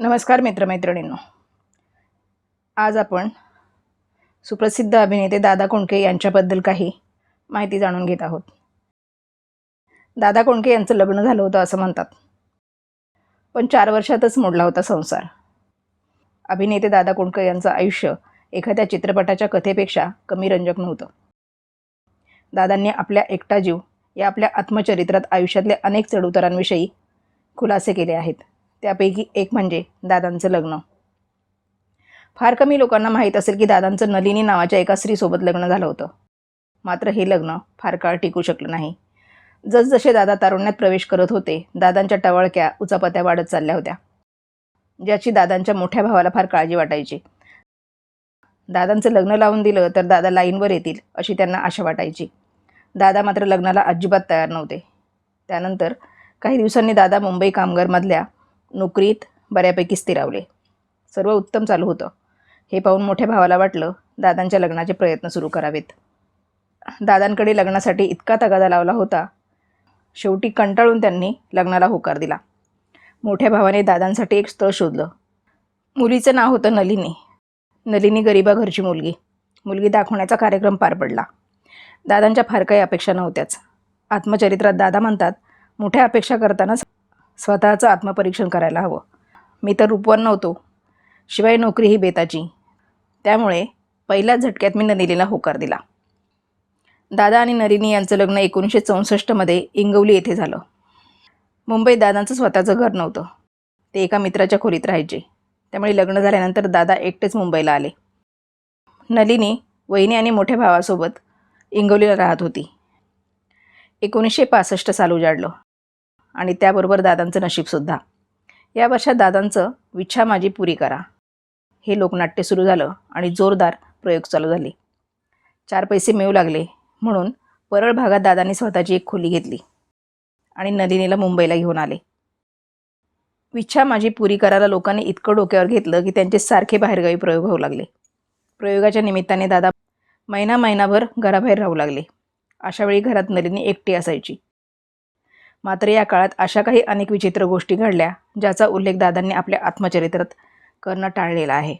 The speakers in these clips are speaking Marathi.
नमस्कार मित्रमैत्रिणींनो. आज आपण सुप्रसिद्ध अभिनेते दादा कोंडके यांच्याबद्दल काही माहिती जाणून घेत आहोत. दादा कोंडके यांचं लग्न झालं होतं असं म्हणतात. पण चार वर्षातच मोडला होता संसार. अभिनेते दादा कोंडके यांचं आयुष्य एखाद्या चित्रपटाच्या कथेपेक्षा कमी रंजक नव्हतं. दादांनी आपल्या एकटा जीव या आपल्या आत्मचरित्रात आयुष्यातल्या अनेक चढउतारांविषयी खुलासे केले आहेत. त्यापैकी एक म्हणजे दादांचं लग्न. फार कमी लोकांना माहीत असेल की दादांचं नलिनी नावाच्या एका स्त्रीसोबत लग्न झालं होतं. मात्र हे लग्न फार काळ टिकू शकलं नाही. जसजसे दादा तारुण्यात प्रवेश करत होते दादांच्या टवळक्या उचापत्या वाढत चालल्या होत्या. ज्याची दादांच्या मोठ्या भावाला फार काळजी वाटायची. दादांचं लग्न लावून दिलं तर दादा लाईनवर येतील अशी त्यांना आशा वाटायची. दादा मात्र लग्नाला अजिबात तयार नव्हते. त्यानंतर काही दिवसांनी दादा मुंबई कामगारमधल्या नोकरीत बऱ्यापैकी स्थिरावले. सर्व उत्तम चालू होतं. हे पाहून मोठ्या भावाला वाटलं दादांच्या लग्नाचे प्रयत्न सुरू करावेत. दादांकडे लग्नासाठी इतका तगादा लावला होता. शेवटी कंटाळून त्यांनी लग्नाला होकार दिला. मोठ्या भावाने दादांसाठी एक स्थळ शोधलं. मुलीचं नाव होतं नलिनी. नलिनी गरिबा घरची मुलगी. मुलगी दाखवण्याचा कार्यक्रम पार पडला. दादांच्या फार काही अपेक्षा नव्हत्याच. आत्मचरित्रात दादा म्हणतात मोठ्या अपेक्षा करताना स्वतःचं आत्मपरीक्षण करायला हवं. मी तर रूपवर नव्हतो. शिवाय नोकरी ही बेताची. त्यामुळे पहिल्याच झटक्यात मी नलिनीला होकार दिला. दादा आणि नलिनी यांचं लग्न एकोणीसशे चौसष्टमध्ये इंगवली येथे झालं. मुंबईत दादांचं स्वतःचं घर नव्हतं. ते एका मित्राच्या खोलीत राहायचे. त्यामुळे लग्न झाल्यानंतर दादा एकटेच मुंबईला आले. नलिनी वहिनी आणि मोठ्या भावासोबत इंगवलीला राहत होती. एकोणीसशे पासष्ट साल उजाडलं. आणि त्याबरोबर दादांचं नशीबसुद्धा या वर्षात दादांचं विच्छा माझी पुरी करा. हे लोकनाट्य सुरू झालं आणि जोरदार प्रयोग चालू झाले. चार पैसे मिळू लागले म्हणून परळ भागात दादांनी स्वतःची एक खोली घेतली आणि नलिनीला मुंबईला घेऊन आले. विच्छा माझी पुरी करायला लोकांनी इतकं डोक्यावर घेतलं की त्यांचे सारखे बाहेरगावी प्रयोग होऊ लागले. प्रयोगाच्या निमित्ताने दादा महिना महिनाभर घराबाहेर राहू लागले. अशावेळी घरात नलिनी एकटी असायची. मात्र या काळात अशा काही अनेक विचित्र गोष्टी घडल्या ज्याचा उल्लेख दादांनी आपल्या आत्मचरित्रात करणं टाळलेला आहे.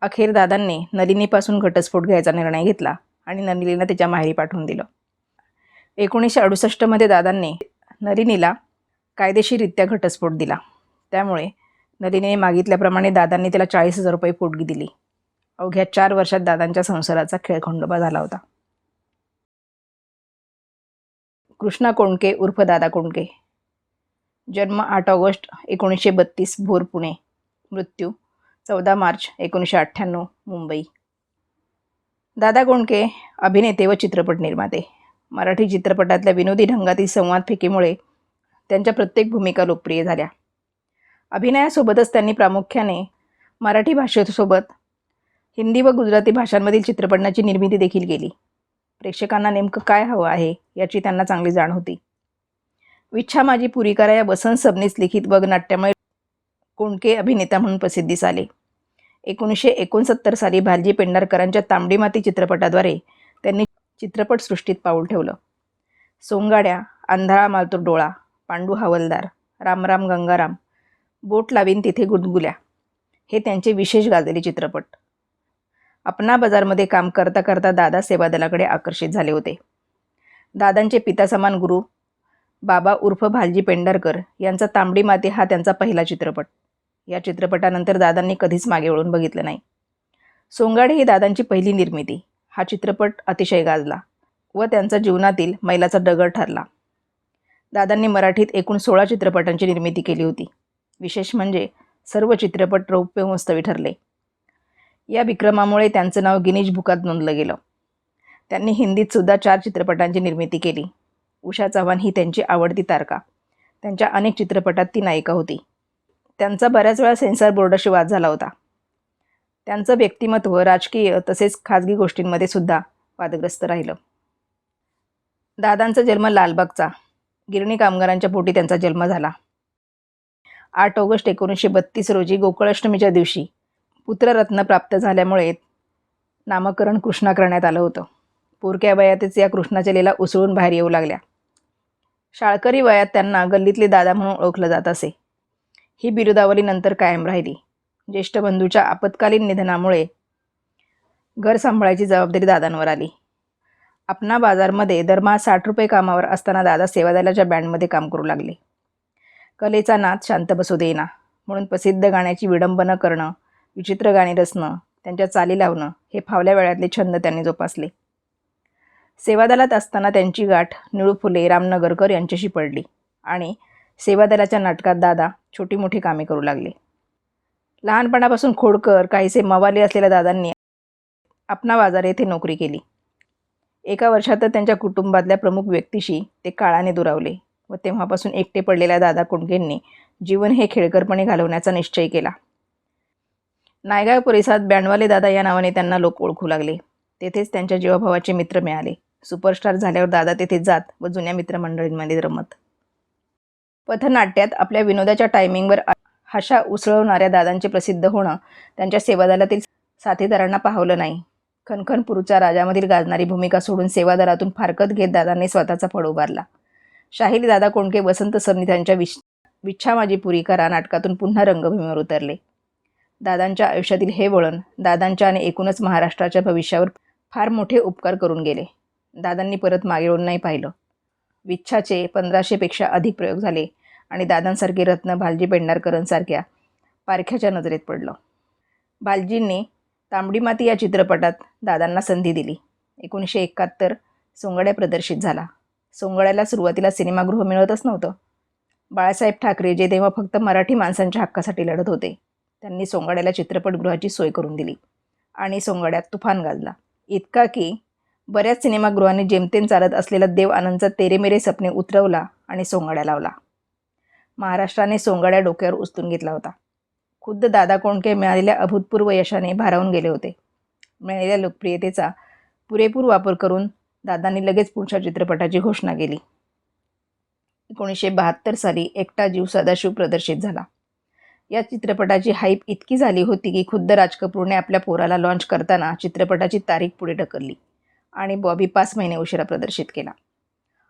अखेर दादांनी नलिनीपासून घटस्फोट घ्यायचा निर्णय घेतला आणि नलिनीला त्याच्या माहेरी पाठवून दिलं. एकोणीसशे अडुसष्टमध्ये दादांनी नलिनीला कायदेशीररित्या घटस्फोट दिला. त्यामुळे नलिनीने मागितल्याप्रमाणे दादांनी त्याला चाळीस हजार रुपये पोटगी दिली. अवघ्या चार वर्षात दादांच्या संसाराचा खेळखंडोबा झाला होता. कृष्णा कोंडके उर्फ दादा कोंडके. जन्म आठ ऑगस्ट एकोणीसशे बत्तीस भोर पुणे. मृत्यू चौदा मार्च एकोणीसशे अठ्ठ्याण्णव मुंबई. दादा कोंडके अभिनेते व चित्रपट निर्माते. मराठी चित्रपटातल्या विनोदी ढंगातील संवाद फेकीमुळे त्यांच्या प्रत्येक भूमिका लोकप्रिय झाल्या. अभिनयासोबतच त्यांनी प्रामुख्याने मराठी भाषेसोबत हिंदी व गुजराती भाषांमधील चित्रपटांची निर्मिती देखील केली. प्रेक्षकांना नेमकं काय हवं आहे याची त्यांना चांगली जाण होती. विच्छा माझी पुरी करा या बसंत सबनीस लिखित व नाट्यमय कोणके अभिनेता म्हणून प्रसिद्धीस आले एकोणीसशे एकोणसत्तर साली भालजी पेंढारकरांच्या तांबडी माती चित्रपटाद्वारे त्यांनी चित्रपटसृष्टीत पाऊल ठेवलं. सोंगाड्या अंधाळा मालतो डोळा पांडू हवलदार रामराम गंगाराम बोट लावीन तिथे गुदगुल्या. हे त्यांचे विशेष गाजलेले चित्रपट. अपना बाजारमध्ये काम करता करता दादा सेवादलाकडे आकर्षित झाले होते. दादांचे पितासमान गुरु बाबा उर्फ भालजी पेंढारकर यांचा तांबडी माती हा त्यांचा पहिला चित्रपट. या चित्रपटानंतर दादांनी कधीच मागे वळून बघितलं नाही. सोंगाडे ही दादांची पहिली निर्मिती. हा चित्रपट अतिशय गाजला व त्यांचा जीवनातील मैलाचा दगड ठरला. दादांनी मराठीत एकूण सोळा चित्रपटांची निर्मिती केली होती. विशेष म्हणजे सर्व चित्रपट रौप्य ठरले. या विक्रमामुळे त्यांचं नाव गिनीज बुकात नोंदलं गेलं. त्यांनी हिंदीतसुद्धा चार चित्रपटांची निर्मिती केली. उषा चव्हाण ही त्यांची आवडती तारका. त्यांच्या अनेक चित्रपटात ती नायिका होती. त्यांचा बऱ्याच वेळा सेन्सर बोर्डाशी वाद झाला होता. त्यांचं व्यक्तिमत्व राजकीय तसेच खाजगी गोष्टींमध्ये सुद्धा वादग्रस्त राहिलं. दादांचा जन्म लालबागचा. गिरणी कामगारांच्या पोटी त्यांचा जन्म झाला. आठ ऑगस्ट एकोणीसशे बत्तीस रोजी गोकुळाष्टमीच्या दिवशी पुत्ररत्न प्राप्त झाल्यामुळे नामकरण कृष्णा करण्यात आलं होतं. पोरक्या वयातच या कृष्णाच्या लीला उसळून बाहेर येऊ लागल्या. शाळकरी वयात त्यांना गल्लीतले दादा म्हणून ओळखलं जात असे. ही बिरुदावली नंतर कायम राहिली. ज्येष्ठ बंधूच्या आपत्कालीन निधनामुळे घर सांभाळायची जबाबदारी दादांवर आली. आपणा बाजारमध्ये दरमहा साठ रुपये कामावर असताना दादा सेवादलाच्या बँडमध्ये काम करू लागले. कलेचा नाद शांत बसू देईना म्हणून प्रसिद्ध गाण्याची विडंबनं करणं विचित्र गाणी रचणं त्यांच्या चाली लावणं हे फावल्या वेळातले छंद त्यांनी जोपासले. सेवादलात असताना त्यांची गाठ निळू फुले रामनगरकर यांच्याशी पडली आणि सेवादलाच्या नाटकात दादा छोटी मोठी कामे करू लागले. लहानपणापासून खोडकर काहीसे मवाले असलेल्या दादांनी आपणा बाजार येथे नोकरी केली. एका वर्षातच त्यांच्या कुटुंबातल्या प्रमुख व्यक्तीशी ते काळाने दुरावले व तेव्हापासून एकटे पडलेल्या दादा कुंडकेंनी जीवन हे खेळकरपणे घालवण्याचा निश्चय केला. नायगाव परिसरात बँडवाले दादा या नावाने त्यांना लोक ओळखू लागले. तेथेच त्यांच्या जीवाभावाचे मित्र मिळाले. सुपरस्टार झाल्यावर दादा तेथे जात व जुन्या मित्रमंडळींमध्ये रमत. पथनाट्यात आपल्या विनोदाच्या टायमिंगवर हशा उसळवणाऱ्या दादांचे प्रसिद्ध होणं त्यांच्या सेवादलातील साथीदारांना पाहवलं नाही. खनखनपूरच्या राजामधील गाजणारी भूमिका सोडून सेवादलातून फारकत घेत दादांनी स्वतःचा फळ उभारला. शाहीर दादा कोंडके वसंत सबनी त्यांच्या विश विच्छा माझी पुरी करा नाटकातून पुन्हा रंगभूमीवर उतरले. दादांच्या आयुष्यातील हे वळण दादांच्या आणि एकूणच महाराष्ट्राच्या भविष्यावर फार मोठे उपकार करून गेले. दादांनी परत मागे वळून नाही पाहिलं. विच्छाचे पंधराशेपेक्षा अधिक प्रयोग झाले आणि दादांसारखे रत्न भालजी पेंढारकरांसारख्या पारख्याच्या नजरेत पडलं. भालजींनी तांबडी माती या चित्रपटात दादांना संधी दिली. एकोणीसशे एकाहत्तर सोंगड्या प्रदर्शित झाला. सोंगड्याला सुरुवातीला सिनेमागृह मिळतच नव्हतं. बाळासाहेब ठाकरे जे तेव्हा फक्त मराठी माणसांच्या हक्कासाठी लढत होते त्यांनी सोंगाड्याला चित्रपटगृहाची सोय करून दिली आणि सोंगाड्यात तुफान गाजला. इतका की बऱ्याच सिनेमागृहांनी जेमतेम चालत असलेला देव आनंदचा तेरेमेरे सपने उतरवला आणि सोंगाड्या लावला. महाराष्ट्राने सोंगाड्या डोक्यावर उचलून घेतला होता. खुद्द दादा कोंडके मिळालेल्या अभूतपूर्व यशाने भारावून गेले होते. मिळालेल्या लोकप्रियतेचा पुरेपूर वापर करून दादांनी लगेच पुढच्या चित्रपटाची घोषणा केली. एकोणीसशे बहात्तर साली एकटा जीव सदाशिव प्रदर्शित झाला. या चित्रपटाची हाईप इतकी झाली होती की खुद्द राज कपूरने आपल्या पोराला लॉन्च करताना चित्रपटाची तारीख पुढे ढकलली आणि बॉबी पाच महिने उशिरा प्रदर्शित केला.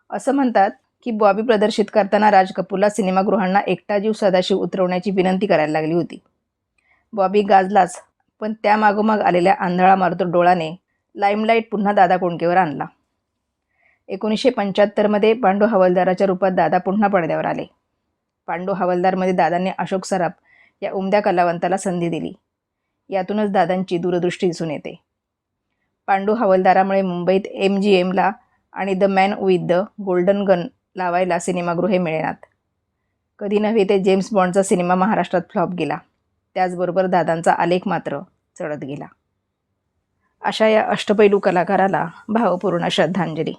असं म्हणतात की बॉबी प्रदर्शित करताना राज कपूरला सिनेमागृहांना एकटा जीव सदाशिव उतरवण्याची विनंती करायला लागली होती. बॉबी गाजलाच पण त्यामागोमाग आलेल्या आंधळा मारुतो डोळाने लाईमलाईट पुन्हा दादा कोंडकेवर आणला. एकोणीसशे पंच्याहत्तरमध्ये पांडू हवालदाराच्या रूपात दादा पुन्हा पडद्यावर आले. पांडू हवालदारमध्ये दादांनी अशोक सराफ या उमद्या कलावंताला संधी दिली. यातूनच दादांची दूरदृष्टी दिसून येते. पांडू हवालदारामुळे मुंबईत एम जी एमला आणि the man with the golden gun लावायला सिनेमागृहे मिळेनात. कधी नव्हे ते जेम्स बॉन्डचा सिनेमा महाराष्ट्रात फ्लॉप गेला. त्याचबरोबर दादांचा आलेख मात्र चढत गेला. अशा या अष्टपैलू कलाकाराला भावपूर्ण श्रद्धांजली.